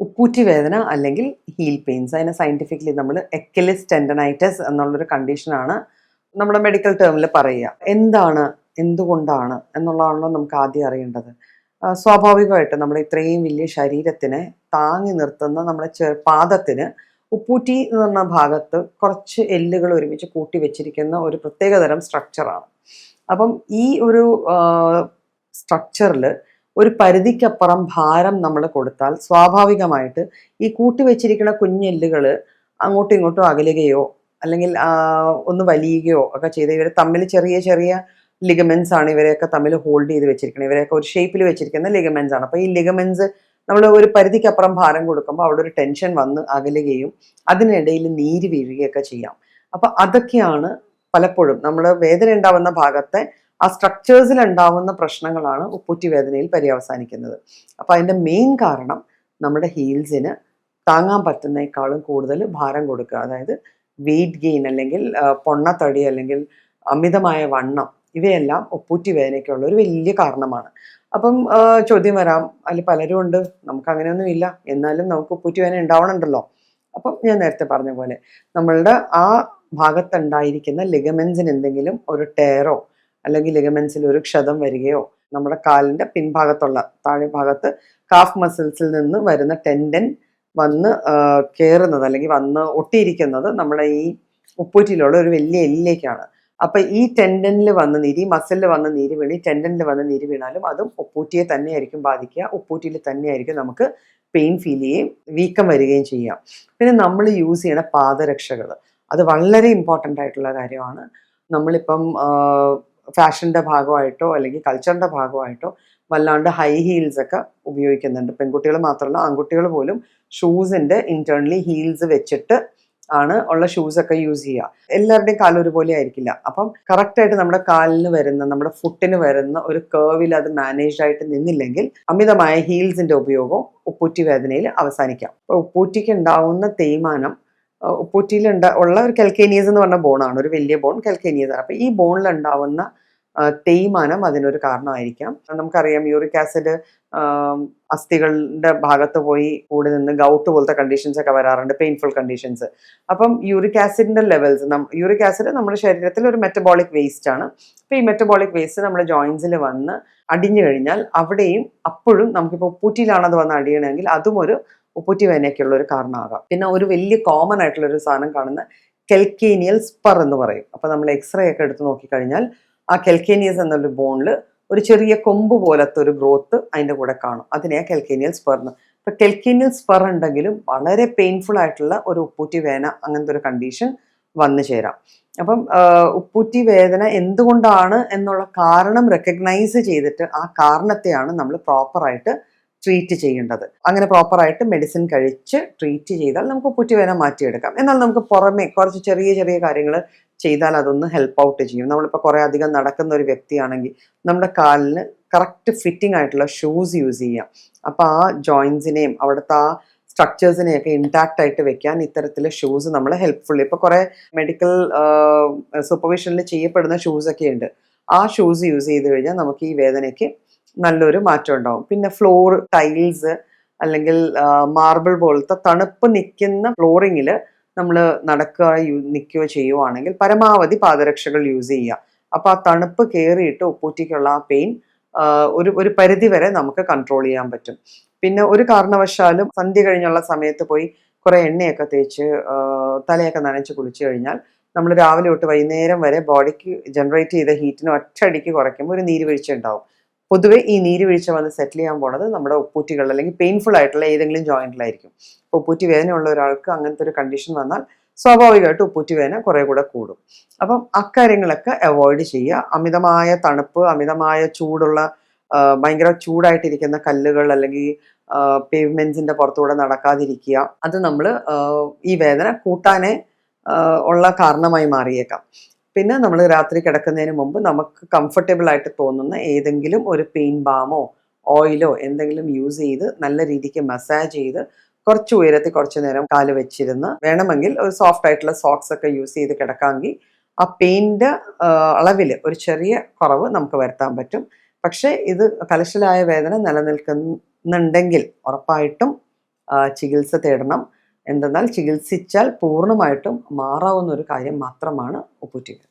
ഉപ്പൂറ്റി വേദന അല്ലെങ്കിൽ heal pains അതിനെ സയന്റിഫിക്കലി നമ്മൾ എക്കലിസ് ടെൻഡനൈറ്റസ് എന്നുള്ളൊരു കണ്ടീഷനാണ് നമ്മുടെ മെഡിക്കൽ ടേമിൽ പറയുക. എന്താണ്? എന്തുകൊണ്ടാണ്? എന്നുള്ളതാണല്ലോ നമുക്ക് ആദ്യം അറിയേണ്ടത്. സ്വാഭാവികമായിട്ടും നമ്മുടെ ഇത്രയും വലിയ ശരീരത്തിനെ താങ്ങി നിർത്തുന്ന നമ്മുടെ ചെ പാദത്തിന് ഉപ്പൂറ്റി എന്ന് പറഞ്ഞ ഭാഗത്ത് കുറച്ച് എല്ലുകൾ ഒരുമിച്ച് കൂട്ടി വെച്ചിരിക്കുന്ന ഒരു പ്രത്യേകതരം സ്ട്രക്ചറാണ് അപ്പം ഈ ഒരു സ്ട്രക്ചറിൽ ഒരു പരിധിക്കപ്പുറം ഭാരം നമ്മൾ കൊടുത്താൽ സ്വാഭാവികമായിട്ട് ഈ കൂട്ടിവെച്ചിരിക്കുന്ന കുഞ്ഞെല്ലുകൾ അങ്ങോട്ടും ഇങ്ങോട്ടും അകലുകയോ അല്ലെങ്കിൽ ഒന്ന് വലിയുകയോ ഒക്കെ ചെയ്ത് ഇവർ തമ്മിൽ ചെറിയ ചെറിയ ലിഗമെൻസ് ആണ് ഇവരെയൊക്കെ തമ്മിൽ ഹോൾഡ് ചെയ്ത് വെച്ചിരിക്കുന്നത്. ഇവരെയൊക്കെ ഒരു ഷേപ്പിൽ വെച്ചിരിക്കുന്ന ലിഗമെൻസ് ആണ്. അപ്പോൾ ഈ ലിഗമെൻസ് നമ്മൾ ഒരു പരിധിക്കപ്പുറം ഭാരം കൊടുക്കുമ്പോൾ അവിടെ ഒരു ടെൻഷൻ വന്ന് അകലുകയും അതിനിടയിൽ നീര് വീഴുകയൊക്കെ ചെയ്യാം. അപ്പോൾ അതൊക്കെയാണ് പലപ്പോഴും നമ്മൾ വേദന ഉണ്ടാവുന്ന ഭാഗത്തെ ആ സ്ട്രക്ചേഴ്സിൽ ഉണ്ടാവുന്ന പ്രശ്നങ്ങളാണ് ഉപ്പൂറ്റി വേദനയിൽ പര്യവസാനിക്കുന്നത്. അപ്പൊ അതിന്റെ മെയിൻ കാരണം നമ്മുടെ ഹീൽസിന് താങ്ങാൻ പറ്റുന്നേക്കാളും കൂടുതൽ ഭാരം കൊടുക്കുക. അതായത് വെയിറ്റ് ഗെയിൻ അല്ലെങ്കിൽ പൊണ്ണത്തടി അല്ലെങ്കിൽ അമിതമായ വണ്ണം ഇവയെല്ലാം ഉപ്പൂറ്റി വേദനയ്ക്കുള്ള ഒരു വലിയ കാരണമാണ്. അപ്പം ചോദ്യം വരാം. അതിൽ പലരും ഉണ്ട്. നമുക്ക് അങ്ങനെയൊന്നും ഇല്ല. എന്നാലും നമുക്ക് ഉപ്പൂറ്റി വേദന ഉണ്ടാവണമുണ്ടല്ലോ അപ്പം ഞാൻ നേരത്തെ പറഞ്ഞ പോലെ നമ്മളുടെ ആ ഭാഗത്തുണ്ടായിരിക്കുന്ന ലിഗമെന്റ്സിന് എന്തെങ്കിലും ഒരു ടയറോ അല്ലെങ്കിൽ ലിഗമെന്റ്സിൽ ഒരു ക്ഷതം വരികയോ നമ്മുടെ കാലിന്റെ പിൻഭാഗത്തുള്ള താഴെ ഭാഗത്ത് കാഫ് മസിൽസിൽ നിന്ന് വരുന്ന ടെൻഡൻ വന്ന് കയറുന്നത് അല്ലെങ്കിൽ വന്ന് ഒട്ടിയിരിക്കുന്നത് നമ്മുടെ ഈ ഉപ്പൂറ്റിയിലുള്ള ഒരു വലിയ എല്ലിലേക്കാണ്. അപ്പം ഈ ടെൻഡനിൽ വന്ന് നീരി മസിലിൽ വന്ന് നീര് വീണി ടെൻഡനിൽ വന്ന് നീര് വീണാലും അതും ഉപ്പൂറ്റിയെ തന്നെയായിരിക്കും ബാധിക്കുക. ഉപ്പൂറ്റിയിൽ തന്നെയായിരിക്കും നമുക്ക് പെയിൻ ഫീൽ ചെയ്യുകയും വീക്കം വരികയും ചെയ്യാം. പിന്നെ നമ്മൾ യൂസ് ചെയ്യുന്ന പാദരക്ഷകൾ. അത് വളരെ ഇമ്പോർട്ടന്റ് ആയിട്ടുള്ള കാര്യമാണ്. നമ്മളിപ്പം ഫാഷന്റെ ഭാഗമായിട്ടോ അല്ലെങ്കിൽ കൾച്ചറിന്റെ ഭാഗമായിട്ടോ വല്ലാണ്ട് ഹൈ ഹീൽസ് ഒക്കെ ഉപയോഗിക്കുന്നുണ്ട്. പെൺകുട്ടികൾ മാത്രമല്ല ആൺകുട്ടികൾ പോലും ഷൂസിന്റെ ഇന്റേർണലി ഹീൽസ് വെച്ചിട്ട് ആണ് ഉള്ള ഷൂസ് ഒക്കെ യൂസ് ചെയ്യുക. എല്ലാവരുടെയും കാൽ ഒരുപോലെ ആയിരിക്കില്ല. അപ്പം കറക്റ്റായിട്ട് നമ്മുടെ കാലിന് വരുന്ന നമ്മുടെ ഫുട്ടിന് വരുന്ന ഒരു കേർവിൽ അത് മാനേജ് ആയിട്ട് നിന്നില്ലെങ്കിൽ അമിതമായ ഹീൽസിന്റെ ഉപയോഗം ഉപ്പൂറ്റി വേദനയിൽ അവസാനിക്കാം. ഉപ്പൂറ്റിക്ക് ഉണ്ടാവുന്ന തേയ്മാനം ഉപ്പൂറ്റിയിൽ ഉള്ള ഒരു കെൽക്കേനിയസ് എന്ന് പറഞ്ഞ ബോണാണ്. ഒരു വലിയ ബോൺ കെൽക്കേനിയസ് ആണ്. അപ്പൊ ഈ ബോണിലുണ്ടാവുന്ന തേയ്മാനം അതിനൊരു കാരണമായിരിക്കാം. നമുക്കറിയാം യൂറിക് ആസിഡ് അസ്ഥികളുടെ ഭാഗത്ത് പോയി കൂടി നിന്ന് ഗൗട്ട് പോലത്തെ കണ്ടീഷൻസ് ഒക്കെ വരാറുണ്ട് പെയിൻഫുൾ കണ്ടീഷൻസ്. അപ്പം യൂറിക് ആസിഡിന്റെ ലെവൽസ് യൂറിക് ആസിഡ് നമ്മുടെ ശരീരത്തിൽ ഒരു മെറ്റബോളിക് വേസ്റ്റ് ആണ്. അപ്പൊ ഈ മെറ്റബോളിക് വേസ്റ്റ് നമ്മുടെ ജോയിൻസിൽ വന്ന് അടിഞ്ഞു കഴിഞ്ഞാൽ അവിടെയും അപ്പോഴും നമുക്കിപ്പോൾ പൂറ്റിയിലാണത് വന്ന് അടിയണമെങ്കിൽ അതും ഒരു ഉപ്പൂറ്റി വേനയ്ക്കുള്ള ഒരു കാരണമാകാം. പിന്നെ ഒരു വലിയ കോമൺ ആയിട്ടുള്ള ഒരു സാധനം കാണുന്ന കെൽക്കേനിയൽ സ്പർ എന്ന് പറയും. അപ്പൊ നമ്മൾ എക്സ്റേ ഒക്കെ എടുത്ത് നോക്കിക്കഴിഞ്ഞാൽ ആ കെൽക്കേനിയസ് എന്നൊരു ബോണിൽ ഒരു ചെറിയ കൊമ്പ് പോലത്തെ ഒരു ഗ്രോത്ത് അതിന്റെ കൂടെ കാണും. അതിനെയാ കെൽക്കേനിയൽ സ്പർ എന്ന്. ഇപ്പൊ കെൽക്കേനിയൽ സ്പർ ഉണ്ടെങ്കിലും വളരെ പെയിൻഫുൾ ആയിട്ടുള്ള ഒരു ഉപ്പൂറ്റി വേന അങ്ങനത്തെ ഒരു കണ്ടീഷൻ വന്നു ചേരാം. അപ്പം ഉപ്പൂറ്റി വേദന എന്തുകൊണ്ടാണ് എന്നുള്ള കാരണം റെക്കഗ്നൈസ് ചെയ്തിട്ട് ആ കാരണത്തെയാണ് നമ്മൾ പ്രോപ്പറായിട്ട് ട്രീറ്റ് ചെയ്യേണ്ടത്. അങ്ങനെ പ്രോപ്പറായിട്ട് മെഡിസിൻ കഴിച്ച് ട്രീറ്റ് ചെയ്താൽ നമുക്ക് പുറ്റുവേന മാറ്റിയെടുക്കാം. എന്നാൽ നമുക്ക് പുറമെ കുറച്ച് ചെറിയ ചെറിയ കാര്യങ്ങൾ ചെയ്താൽ അതൊന്ന് ഹെൽപ്പ് ഔട്ട് ചെയ്യും. നമ്മളിപ്പോൾ കുറേ അധികം നടക്കുന്ന ഒരു വ്യക്തിയാണെങ്കിൽ നമ്മുടെ കാലിന് കറക്റ്റ് ഫിറ്റിംഗ് ആയിട്ടുള്ള ഷൂസ് യൂസ് ചെയ്യാം. അപ്പോൾ ആ ജോയിൻസിനെയും അവിടുത്തെ ആ സ്ട്രക്ചേഴ്സിനെയൊക്കെ ഇൻടാക്റ്റ് ആയിട്ട് വെക്കാൻ ഇത്തരത്തിലെ ഷൂസ് നമ്മൾ ഹെൽപ്ഫുൾ ഇപ്പോൾ കുറേ മെഡിക്കൽ സൂപ്പർവിഷനിൽ ചെയ്യപ്പെടുന്ന ഷൂസൊക്കെ ഉണ്ട്. ആ ഷൂസ് യൂസ് ചെയ്ത് കഴിഞ്ഞാൽ നമുക്ക് ഈ വേദനയ്ക്ക് നല്ലൊരു മാറ്റം ഉണ്ടാവും പിന്നെ ഫ്ലോർ ടൈൽസ് അല്ലെങ്കിൽ മാർബിൾ പോലത്തെ തണുപ്പ് നിൽക്കുന്ന ഫ്ലോറിങ്ങിൽ നമ്മൾ നടക്കുക നിൽക്കുകയോ ചെയ്യുവാണെങ്കിൽ പരമാവധി പാദരക്ഷകൾ യൂസ് ചെയ്യുക. അപ്പോൾ ആ തണുപ്പ് കയറിയിട്ട് ഒപ്പൂറ്റിക്കുള്ള ആ പെയിൻ ഒരു ഒരു പരിധി വരെ നമുക്ക് കൺട്രോൾ ചെയ്യാൻ പറ്റും. പിന്നെ ഒരു കാരണവശാലും സന്ധ്യ കഴിഞ്ഞുള്ള സമയത്ത് പോയി കുറേ എണ്ണയൊക്കെ തേച്ച് തലയൊക്കെ നനച്ച് കുളിച്ചു കഴിഞ്ഞാൽ നമ്മൾ രാവിലെ തൊട്ട് വൈകുന്നേരം വരെ ബോഡിക്ക് ജനറേറ്റ് ചെയ്ത ഹീറ്റിന് ഒറ്റയടിക്ക് കുറയ്ക്കുമ്പോൾ ഒരു നീരുവീഴ്ച ഉണ്ടാവും. പൊതുവേ ഈ നീരുവീഴ്ച വന്ന് സെറ്റിൽ ചെയ്യാൻ പോണത് നമ്മുടെ ഉപ്പൂറ്റികൾ അല്ലെങ്കിൽ പെയിൻഫുൾ ആയിട്ടുള്ള ഏതെങ്കിലും ജോയിന്റിലായിരിക്കും. ഒപ്പൂറ്റി ഉള്ള ഒരാൾക്ക് അങ്ങനത്തെ ഒരു കണ്ടീഷൻ വന്നാൽ സ്വാഭാവികമായിട്ട് ഉപ്പൂറ്റി വേദന കുറെ കൂടെ കൂടും. അപ്പം അക്കാര്യങ്ങളൊക്കെ അവോയ്ഡ് ചെയ്യുക. അമിതമായ തണുപ്പ് അമിതമായ ചൂടുള്ള ഭയങ്കര ചൂടായിട്ടിരിക്കുന്ന കല്ലുകൾ അല്ലെങ്കിൽ പേവ്മെന്റ്സിന്റെ പുറത്തൂടെ നടക്കാതിരിക്കുക. അത് നമ്മൾ ഈ വേദന കൂട്ടാനേ ഉള്ള കാരണമായി മാറിയേക്കാം. പിന്നെ നമ്മൾ രാത്രി കിടക്കുന്നതിന് മുമ്പ് നമുക്ക് കംഫർട്ടബിൾ ആയിട്ട് തോന്നുന്ന ഏതെങ്കിലും ഒരു പെയിൻ ബാമോ ഓയിലോ എന്തെങ്കിലും യൂസ് ചെയ്ത് നല്ല രീതിക്ക് മസാജ് ചെയ്ത് കുറച്ച് ഉയരത്തിൽ കുറച്ച് നേരം കാൽ വെച്ചിരുന്ന് വേണമെങ്കിൽ ഒരു സോഫ്റ്റ് ആയിട്ടുള്ള സോക്സ് ഒക്കെ യൂസ് ചെയ്ത് കിടക്കാമെങ്കിൽ ആ പെയിന്റെ അളവിൽ ഒരു ചെറിയ കുറവ് നമുക്ക് വരുത്താൻ പറ്റും. പക്ഷേ ഇത് കലശലായ വേദന നിലനിൽക്കുന്നുണ്ടെങ്കിൽ ഉറപ്പായിട്ടും ചികിത്സ തേടണം. എന്തെന്നാൽ ചികിത്സിച്ചാൽ പൂർണമായിട്ടും മാറാവുന്ന ഒരു കാര്യം മാത്രമാണ് ഉപ്പൂറ്റികൾ